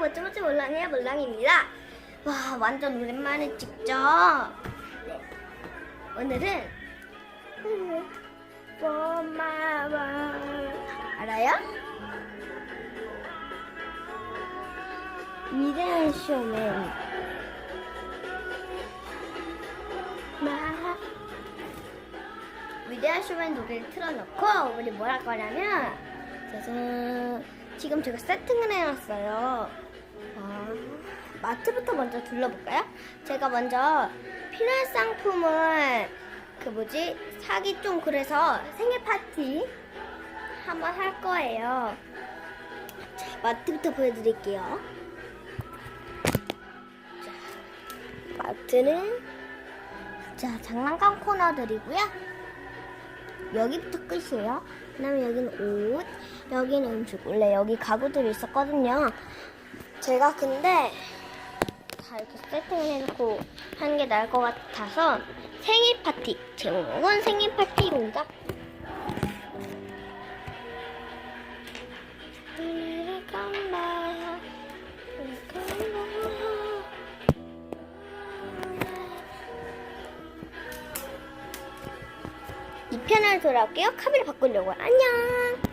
멋지 멋지 몰랑이야 몰랑입니다. 와 완전 오랜만에 찍죠. 네. 오늘은 고마워 알아요? 위대한 쇼맨 마 위대한 쇼맨 노래를 틀어놓고 우리 뭘할 거냐면 짜잔 지금 제가 세팅을 해놨어요. 아, 마트부터 먼저 둘러볼까요? 제가 먼저 필요한 상품을 그 뭐지? 사기 좀 그래서 생일 파티 한번 할 거예요. 자, 마트부터 보여드릴게요. 자, 마트는 자 장난감 코너들이고요 여기부터 끝이에요. 그 다음에 여기는 옷, 여기는 음식. 원래 여기 가구들이 있었거든요. 제가 근데 다 이렇게 세팅을 해놓고 하는 게 나을 것 같아서 생일 파티. 제목은 생일 파티입니다. 이 편을 돌아올게요. 카메라 바꾸려고. 안녕.